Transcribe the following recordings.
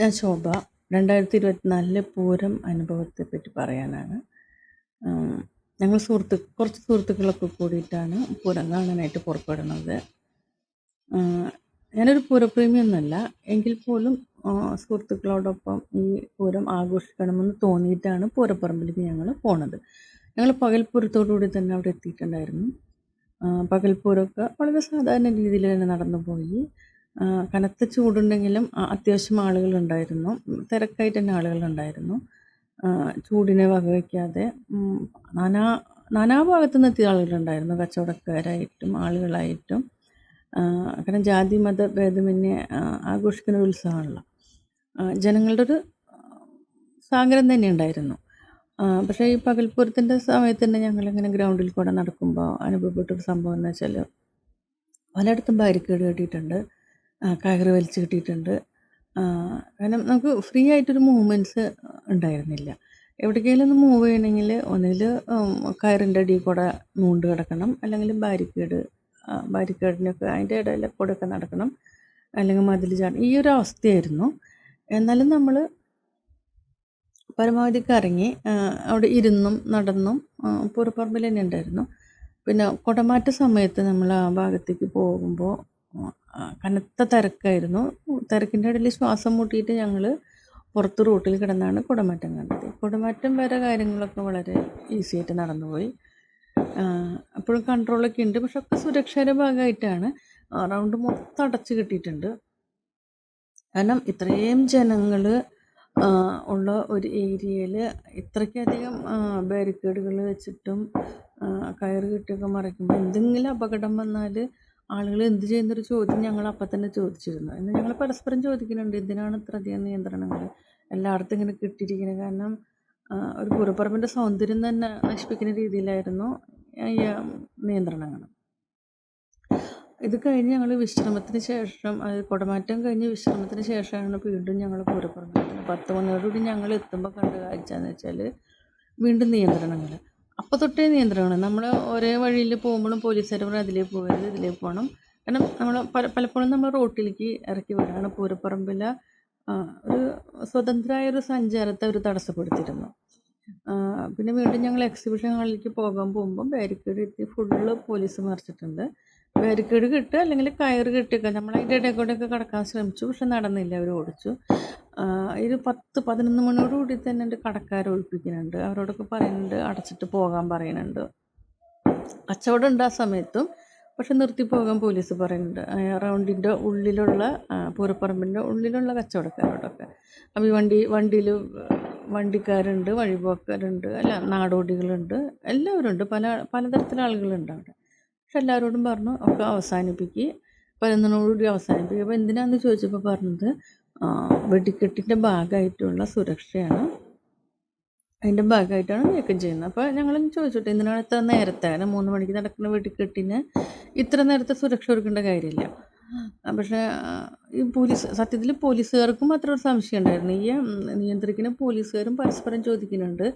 ഞാൻ ശോഭ രണ്ടായിരത്തി ഇരുപത്തിനാലിലെ പൂരം അനുഭവത്തെപ്പറ്റി പറയാനാണ്. ഞങ്ങൾ സുഹൃത്തു കുറച്ച് സുഹൃത്തുക്കളൊക്കെ കൂടിയിട്ടാണ് പൂരം കാണാനായിട്ട് പുറപ്പെടുന്നത്. ഞാനൊരു പൂരപ്രേമിയൊന്നുമല്ല എങ്കിൽ പോലും സുഹൃത്തുക്കളോടൊപ്പം ഈ പൂരം ആഘോഷിക്കണമെന്ന് തോന്നിയിട്ടാണ് പൂരപ്പറമ്പിലേക്ക് ഞങ്ങൾ പോണത്. ഞങ്ങൾ പകൽപ്പൂരത്തോടു കൂടി തന്നെ അവിടെ എത്തിയിട്ടുണ്ടായിരുന്നു. പകൽപ്പൂരമൊക്കെ വളരെ സാധാരണ രീതിയിൽ തന്നെ നടന്നു പോയി കനത്ത ചൂടുണ്ടെങ്കിലും അത്യാവശ്യം ആളുകളുണ്ടായിരുന്നു. തിരക്കായിട്ട് തന്നെ ആളുകളുണ്ടായിരുന്നു. ചൂടിനെ വകവയ്ക്കാതെ നാനാ നാനാ ഭാഗത്തു നിന്ന് എത്തിയ ആളുകളുണ്ടായിരുന്നു. കച്ചവടക്കാരായിട്ടും ആളുകളായിട്ടും. കാരണം ജാതി മത ഭേദമന്യേ ആഘോഷിക്കുന്ന ഒരു ഉത്സവമാണല്ലോ. ജനങ്ങളുടെ ഒരു സാഗരം തന്നെ ഉണ്ടായിരുന്നു. പക്ഷേ ഈ പകൽപ്പൂരത്തിന്റെ സമയത്ത് തന്നെ ഞങ്ങളിങ്ങനെ ഗ്രൗണ്ടിൽ കൂടെ നടക്കുമ്പോൾ അനുഭവപ്പെട്ടൊരു സംഭവം എന്ന് വെച്ചാൽ പലയിടത്തും ബാരിക്കേഡ് കെട്ടിയിട്ടുണ്ട്. കയറ് വലിച്ച് കിട്ടിയിട്ടുണ്ട്. കാരണം നമുക്ക് ഫ്രീ ആയിട്ടൊരു മൂവ്മെന്റ്സ് ഉണ്ടായിരുന്നില്ല. എവിടേക്കെങ്കിലും ഒന്ന് മൂവ് ചെയ്യണമെങ്കിൽ ഒന്നുകിൽ കയറിന്റെ അടിയിൽ കൂടെ നൂണ്ട് കിടക്കണം. അല്ലെങ്കിൽ ബാരിക്കേഡ് ബാരിക്കേഡിനൊക്കെ അതിന്റെ ഇടയിൽ ഒക്കെ നടക്കണം. അല്ലെങ്കിൽ മതിൽ ചാടണം. ഈ ഒരു അവസ്ഥയായിരുന്നു. എന്നാലും നമ്മൾ പരമാവധി കറങ്ങി അവിടെ ഇരുന്നും നടന്നും പൂരപ്പറമ്പിൽ തന്നെ ഉണ്ടായിരുന്നു. പിന്നെ കുടമാറ്റ സമയത്ത് നമ്മൾ ആ ഭാഗത്തേക്ക് പോകുമ്പോൾ കനത്ത തിരക്കായിരുന്നു. തിരക്കിന്റെ ഇടയിൽ ശ്വാസം മുട്ടിയിട്ട് ഞങ്ങൾ പുറത്ത് റൂട്ടിൽ കിടന്നാണ് കുടമാറ്റം കണ്ടത്. കുടമാറ്റം വരെ കാര്യങ്ങളൊക്കെ വളരെ ഈസി ആയിട്ട് നടന്നുപോയി. അപ്പോഴും കൺട്രോളൊക്കെ ഉണ്ട്. പക്ഷെ ഒക്കെ സുരക്ഷയുടെ ഭാഗമായിട്ടാണ്. റൗണ്ട് മൊത്തം അടച്ചു കിട്ടിയിട്ടുണ്ട്. കാരണം ഇത്രയും ജനങ്ങൾ ഉള്ള ഒരു ഏരിയയിൽ ഇത്രയ്ക്കധികം ബാരിക്കേഡുകൾ വെച്ചിട്ടും കയറ് കെട്ടിയൊക്കെ മറയ്ക്കുമ്പോൾ എന്തെങ്കിലും അപകടം വന്നാൽ ആളുകൾ എന്ത് ചെയ്യുന്നൊരു ചോദ്യം ഞങ്ങൾ അപ്പം തന്നെ ചോദിച്ചിരുന്നു. എന്നാൽ ഞങ്ങൾ പരസ്പരം ചോദിക്കുന്നുണ്ട് എന്തിനാണ് ഇത്രയധികം നിയന്ത്രണങ്ങൾ എല്ലായിടത്തും ഇങ്ങനെ കിട്ടിയിരിക്കുന്നത് കാരണം ഒരു പൂരപ്പറമ്പിന്റെ സൗന്ദര്യം തന്നെ നശിപ്പിക്കുന്ന രീതിയിലായിരുന്നു നിയന്ത്രണങ്ങൾ ഇത് കഴിഞ്ഞ് ഞങ്ങൾ വിശ്രമത്തിന് ശേഷം അത് കുടമാറ്റം കഴിഞ്ഞ് വിശ്രമത്തിന് ശേഷമാണ് വീണ്ടും ഞങ്ങൾ പൂരപ്പുറം പത്ത് മണിയോടുകൂടി ഞങ്ങൾ എത്തുമ്പോൾ കണ്ട കാഴ്ച എന്ന് വെച്ചാൽ വീണ്ടും നിയന്ത്രണങ്ങൾ അപ്പോൾ തൊട്ടേ നിയന്ത്രണമാണ്. നമ്മൾ ഒരേ വഴിയിൽ പോകുമ്പോഴും പോലീസുകാർ പറയും അതിലേ പോകരുത് ഇതിലേ പോകണം കാരണം നമ്മൾ പല പലപ്പോഴും നമ്മൾ റോട്ടിലേക്ക് ഇറക്കി വിടുകയാണ് പൂരപ്പറമ്പിൽ ഒരു സ്വതന്ത്രമായ ഒരു സഞ്ചാരത്തെ അവർ തടസ്സപ്പെടുത്തിയിരുന്നു. പിന്നെ വീണ്ടും ഞങ്ങൾ എക്സിബിഷൻ ഹാളിലേക്ക് പോകാൻ പോകുമ്പോൾ ബാരിക്കേഡ് എത്തി ഫുള്ള് പോലീസ് മറിച്ചിട്ടുണ്ട്. ബാരിക്കേഡ് കിട്ടുക അല്ലെങ്കിൽ കയറ് കിട്ടിയൊക്കെ. നമ്മൾ അതിന്റെ ഇടയിൽ കൂടെയൊക്കെ കടക്കാൻ ശ്രമിച്ചു പക്ഷെ നടന്നില്ല. അവർ ഓടിച്ചു. ഒരു പത്ത് പതിനൊന്ന് മണിയോടുകൂടി തന്നെ എന്റെ കടക്കാരെ ഒഴിപ്പിക്കുന്നുണ്ട്. അവരോടൊക്കെ പറയുന്നുണ്ട് അടച്ചിട്ട് പോകാൻ പറയുന്നുണ്ട്. കച്ചവടം ഉണ്ട് ആ സമയത്തും പക്ഷെ നിർത്തി പോകാൻ പോലീസ് പറയുന്നുണ്ട്. റൗണ്ടിന്റെ ഉള്ളിലുള്ള പൂരപ്പറമ്പിന്റെ ഉള്ളിലുള്ള കച്ചവടക്കാരോടൊക്കെ. അപ്പോൾ ഈ വണ്ടി വണ്ടിയിൽ വണ്ടിക്കാരുണ്ട് വഴിപോക്കാരുണ്ട് അല്ല നാടോടികളുണ്ട് എല്ലാവരും ഉണ്ട്. പല പലതരത്തിലുള്ള ആളുകളുണ്ട് അവിടെ. പക്ഷെ എല്ലാവരോടും പറഞ്ഞു ഒക്കെ അവസാനിപ്പിക്കുക പതിനൊന്നിനോടുകൂടി അവസാനിപ്പിക്കുക അപ്പോൾ എന്തിനാണെന്ന് ചോദിച്ചപ്പോൾ പറഞ്ഞത് വെടിക്കെട്ടിന്റെ ഭാഗമായിട്ടുള്ള സുരക്ഷയാണ്. അതിന്റെ ഭാഗമായിട്ടാണ് നീക്കം ചെയ്യുന്നത്. അപ്പോൾ ഞങ്ങൾ ചോദിച്ചോട്ടെ എന്തിനാണ് ഇത്ര നേരത്തെ കാരണം മൂന്ന് മണിക്ക് നടക്കുന്ന വെടിക്കെട്ടിന് ഇത്ര നേരത്തെ സുരക്ഷ കൊടുക്കേണ്ട കാര്യമില്ല. പക്ഷേ ഈ പോലീസ് സത്യത്തിൽ പോലീസുകാർക്കും മാത്രം ഒരു സംശയം ഉണ്ടായിരുന്നു. ഈ നിയന്ത്രിക്കുന്ന പോലീസുകാരും പരസ്പരം ചോദിക്കുന്നുണ്ട്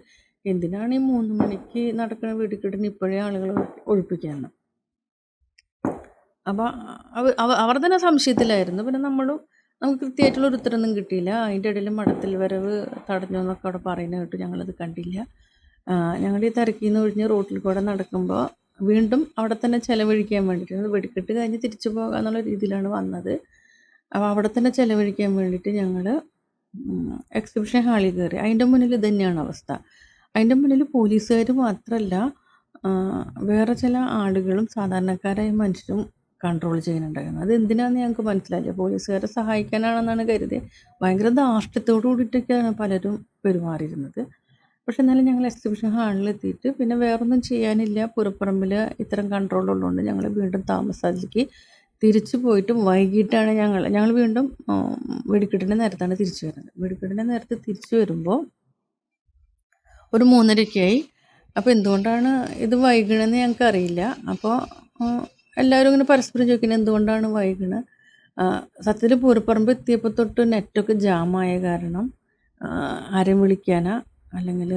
എന്തിനാണ് ഈ മൂന്ന് മണിക്ക് നടക്കുന്ന വെടിക്കെട്ടിന് ഇപ്പോഴേ ആളുകൾ ഒഴിപ്പിക്കാമെന്ന് അപ്പോൾ അവർ അവർ തന്നെ സംശയത്തിലായിരുന്നു. പിന്നെ നമ്മളും നമുക്ക് കൃത്യമായിട്ടുള്ള ഒരു ഉത്തരമൊന്നും കിട്ടിയില്ല. അതിന്റെ ഇടയിൽ മടത്തിൽ വരവ് തടഞ്ഞു എന്നൊക്കെ അവിടെ പറയുന്നത് കേട്ടു. ഞങ്ങളത് കണ്ടില്ല. ഞങ്ങൾ ഈ തിരക്കിൽ നിന്ന് ഒഴിഞ്ഞ് റോട്ടിൽ കൂടെ നടക്കുമ്പോൾ വീണ്ടും അവിടെ തന്നെ ചിലവഴിക്കാൻ വേണ്ടിയിട്ട് വെടിക്കെട്ട് കഴിഞ്ഞ് തിരിച്ചു പോകുക എന്നുള്ള രീതിയിലാണ് വന്നത്. അപ്പോൾ അവിടെ തന്നെ ചിലവഴിക്കാൻ വേണ്ടിയിട്ട് ഞങ്ങൾ എക്സിബിഷൻ ഹാളിൽ കയറി. അതിന്റെ മുന്നിൽ ഇത് തന്നെയാണ് അവസ്ഥ. അതിന്റെ മുന്നിൽ പോലീസുകാർ മാത്രമല്ല വേറെ ചില ആളുകളും സാധാരണക്കാരായ മനുഷ്യരും കൺട്രോൾ ചെയ്യാനുണ്ടായിരുന്നു. അത് എന്തിനാണെന്ന് ഞങ്ങൾക്ക് മനസ്സിലായില്ല. പോലീസുകാരെ സഹായിക്കാനാണെന്നാണ് കരുതിയത് ഭയങ്കര ധാർഷ്ട്യത്തോടു കൂടിയിട്ടൊക്കെയാണ് പലരും പെരുമാറിയിരുന്നത്. പക്ഷെ എന്നാലും ഞങ്ങൾ എക്സിബിഷൻ ഹാളിലെത്തിയിട്ട് പിന്നെ വേറൊന്നും ചെയ്യാനില്ല. പുറപ്പറമ്പിൽ ഇത്തരം കൺട്രോൾ ഉള്ളതുകൊണ്ട് ഞങ്ങൾ വീണ്ടും താമസത്തിലേക്ക് തിരിച്ചു പോയിട്ടും വൈകിട്ടാണ് ഞങ്ങൾ ഞങ്ങൾ വീണ്ടും വെടിക്കെട്ടിന്റെ നേരത്താണ് തിരിച്ചു വരുന്നത്. വെടിക്കെട്ടിന്റെ നേരത്ത് തിരിച്ചു വരുമ്പോൾ ഒരു മൂന്നരയ്ക്കായി. അപ്പോൾ എന്തുകൊണ്ടാണ് ഇത് വൈകണമെന്ന് ഞങ്ങൾക്ക് അറിയില്ല. അപ്പോൾ എല്ലാവരും ഇങ്ങനെ പരസ്പരം ചോദിക്കുന്നത് എന്തുകൊണ്ടാണ് വൈകുന്നത് സത്യത്തിൽ പൂരപ്പറമ്പ് എത്തിയപ്പോൾ തൊട്ട് നെറ്റൊക്കെ ജാമായ കാരണം ആരെയും വിളിക്കാനോ അല്ലെങ്കിൽ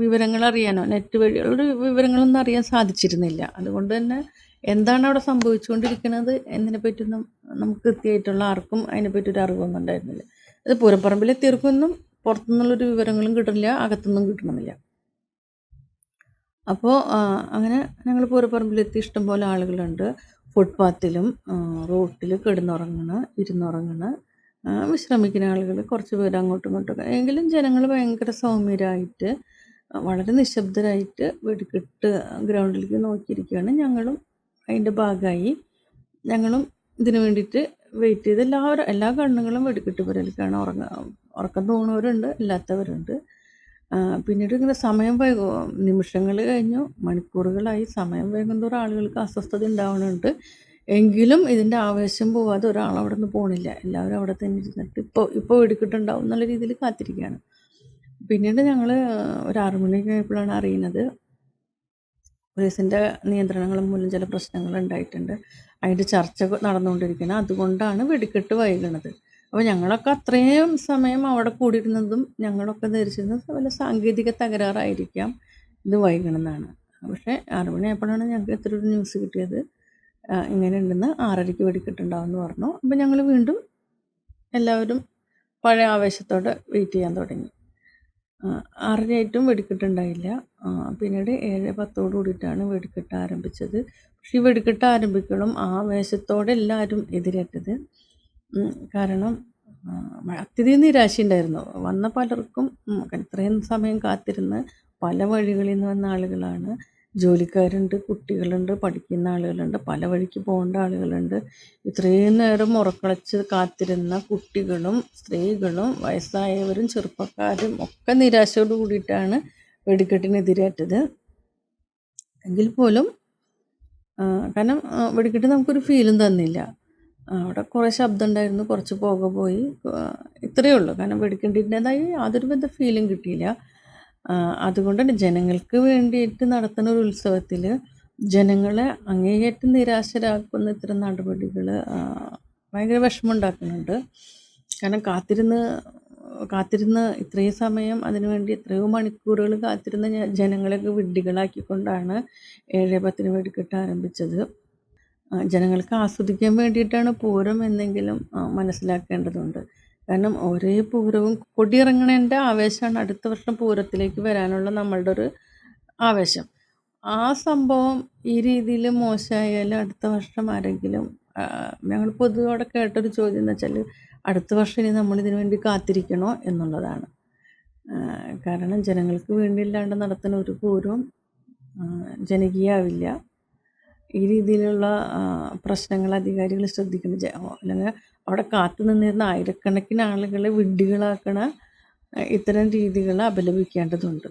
വിവരങ്ങൾ അറിയാനോ നെറ്റ് വഴിയുള്ള വിവരങ്ങളൊന്നും അറിയാൻ സാധിച്ചിരുന്നില്ല. അതുകൊണ്ട് തന്നെ എന്താണ് അവിടെ സംഭവിച്ചുകൊണ്ടിരിക്കുന്നത് എന്നതിനെപ്പറ്റിയൊന്നും നമുക്ക് കൃത്യമായിട്ടുള്ള ആർക്കും അതിനെപ്പറ്റി ഒരു അറിവൊന്നും ഉണ്ടായിരുന്നില്ല. അത് പൂരപ്പറമ്പിലെത്തിയവർക്കൊന്നും പുറത്തുനിന്നുള്ളൊരു വിവരങ്ങളും കിട്ടുന്നില്ല അകത്തുനിന്നും കിട്ടണമെന്നില്ല അപ്പോൾ അങ്ങനെ ഞങ്ങൾ പൂരപ്പറമ്പിലെത്തി. ഇഷ്ടംപോലെ ആളുകളുണ്ട്. ഫുട്പാത്തിലും റോട്ടിൽ കിടന്നുറങ്ങണ ഇരുന്നുറങ്ങണ. വിശ്രമിക്കുന്ന ആളുകൾ കുറച്ച് പേര് അങ്ങോട്ടും ഇങ്ങോട്ടും എങ്കിലും ജനങ്ങൾ ഭയങ്കര സൗമ്യരായിട്ട് വളരെ നിശബ്ദരായിട്ട് വെടിക്കെട്ട് ഗ്രൗണ്ടിലേക്ക് നോക്കിയിരിക്കുകയാണ്. ഞങ്ങളും അതിന്റെ ഭാഗമായി. ഞങ്ങളും ഇതിനു വേണ്ടിയിട്ട് വെയിറ്റ് ചെയ്ത് എല്ലാവരും എല്ലാ കണ്ണുകളും വെടിക്കെട്ട് പുരയിലേക്കാണ് ഉറങ്ങ ഉറക്കം തോന്നുന്നവരുണ്ട് ഇല്ലാത്തവരുണ്ട് പിന്നീട് ഇങ്ങനെ സമയം വൈകും നിമിഷങ്ങൾ കഴിഞ്ഞു മണിക്കൂറുകളായി സമയം വൈകുന്തോറും ആളുകൾക്ക് അസ്വസ്ഥത ഉണ്ടാവുന്നുണ്ട് എങ്കിലും ഇതിന്റെ ആവേശം പോവാതെ ഒരാൾ അവിടെ നിന്ന് പോണില്ല. എല്ലാവരും അവിടെ തന്നെ ഇരുന്നിട്ട് ഇപ്പോൾ ഇപ്പോൾ വെടിക്കിട്ടുണ്ടാവും എന്നുള്ള രീതിയിൽ കാത്തിരിക്കുകയാണ്. പിന്നീട് ഞങ്ങൾ ഒരു ആറു മണി കഴിഞ്ഞപ്പോഴാണ് അറിയുന്നത് പോലീസിന്റെ നിയന്ത്രണങ്ങൾ മൂലം ചില പ്രശ്നങ്ങൾ ഉണ്ടായിട്ടുണ്ട്. അതിന്റെ ചർച്ച നടന്നുകൊണ്ടിരിക്കുന്നത് അതുകൊണ്ടാണ് വെടിക്കെട്ട് വൈകണത്. അപ്പോൾ ഞങ്ങളൊക്കെ അത്രയും സമയം അവിടെ കൂടിയിരുന്നതും ഞങ്ങളൊക്കെ ധരിച്ചിരുന്നത് വല്ല സാങ്കേതിക തകരാറായിരിക്കാം ഇത് വൈകണമെന്നാണ്. പക്ഷേ ആറു മണിയായപ്പോഴാണ് ഞങ്ങൾക്ക് എത്ര ഒരു ന്യൂസ് കിട്ടിയത്. ഇങ്ങനെ ഉണ്ടെന്ന് ആറരയ്ക്ക് വെടിക്കെട്ടുണ്ടാവുമെന്ന് പറഞ്ഞു. അപ്പോൾ ഞങ്ങൾ വീണ്ടും എല്ലാവരും പഴയ ആവേശത്തോടെ വെയിറ്റ് ചെയ്യാൻ തുടങ്ങി. ആറരയായിട്ടും വെടിക്കെട്ടുണ്ടായില്ല. പിന്നീട് ഏഴ് പത്തോട് കൂടിയിട്ടാണ് വെടിക്കെട്ട് ആരംഭിച്ചത്. പക്ഷേ ഈ വെടിക്കെട്ട് ആരംഭിക്കണം ആവേശത്തോടെ എല്ലാവരും എതിരേറ്റത് കാരണം ആ, അത്യധികം നിരാശയുണ്ടായിരുന്നു. വന്ന പലർക്കും ഇത്രയും സമയം കാത്തിരുന്ന് പല വഴികളിൽ നിന്ന് വന്ന ആളുകളാണ്. ജോലിക്കാരുണ്ട് കുട്ടികളുണ്ട് പഠിക്കുന്ന ആളുകളുണ്ട് പല വഴിക്ക് പോകേണ്ട ആളുകളുണ്ട്. ഇത്രയും നേരം ഉറക്കളച്ച് കാത്തിരുന്ന കുട്ടികളും സ്ത്രീകളും വയസ്സായവരും ചെറുപ്പക്കാരും ഒക്കെ നിരാശയോട് കൂടിയിട്ടാണ് വെടിക്കെട്ടിനെതിരേറ്റത്. എങ്കിൽ പോലും കാരണം വെടിക്കെട്ട് നമുക്കൊരു ഫീലും തന്നില്ല. അവിടെ കുറേ ശബ്ദം ഉണ്ടായിരുന്നു കുറച്ച് പുക പോയി. ഇത്രയേ ഉള്ളൂ. കാരണം വെടിക്കെട്ടിന്റെതായി യാതൊരു വിധ ഫീലും കിട്ടിയില്ല. അതുകൊണ്ടാണ് ജനങ്ങൾക്ക് വേണ്ടിയിട്ട് നടത്തുന്ന ഒരു ഉത്സവത്തിൽ ജനങ്ങളെ അങ്ങേയറ്റം നിരാശരാക്കുന്ന ഇത്തരം നടപടികൾ ഭയങ്കര വിഷമമുണ്ടാക്കുന്നുണ്ട്. കാരണം കാത്തിരുന്ന് കാത്തിരുന്ന് ഇത്രയും സമയം അതിനുവേണ്ടി എത്രയോ മണിക്കൂറുകൾ കാത്തിരുന്ന ജനങ്ങളെയൊക്കെ വിഡ്ഢികളാക്കിക്കൊണ്ടാണ് ഏഴ് പത്തിന് വെടിക്കെട്ട് ആരംഭിച്ചത്. ജനങ്ങൾക്ക് ആസ്വദിക്കാൻ വേണ്ടിയിട്ടാണ് പൂരം എന്നെങ്കിലും മനസ്സിലാക്കേണ്ടതുണ്ട്. കാരണം ഒരേ പൂരവും കൊടിയിറങ്ങണേന്റെ ആവേശമാണ് അടുത്ത വർഷം പൂരത്തിലേക്ക് വരാനുള്ള നമ്മളുടെ ഒരു ആവേശം. ആ സംഭവം ഈ രീതിയിൽ മോശമായാൽ അടുത്ത വർഷം ആരെങ്കിലും ഞങ്ങൾ പൊതുവോടെ കേട്ടൊരു ചോദ്യം എന്ന് വെച്ചാൽ അടുത്ത വർഷം ഇനി നമ്മൾ ഇതിനു വേണ്ടി കാത്തിരിക്കണോ എന്നുള്ളതാണ്. കാരണം ജനങ്ങൾക്ക് വേണ്ടിയില്ലാണ്ട് നടത്തുന്ന ഒരു പൂരവും ജനകീയാവില്ല. ഈ രീതിയിലുള്ള പ്രശ്നങ്ങൾ അധികാരികൾ ശ്രദ്ധിക്കണം. ജ- അല്ലെങ്കിൽ അവിടെ കാത്തു നിന്നിരുന്ന ആയിരക്കണക്കിന് ആളുകളെ വിഡ്ഢികളാക്കണ ഇത്തരം രീതികൾ അപലപിക്കേണ്ടതുണ്ട്.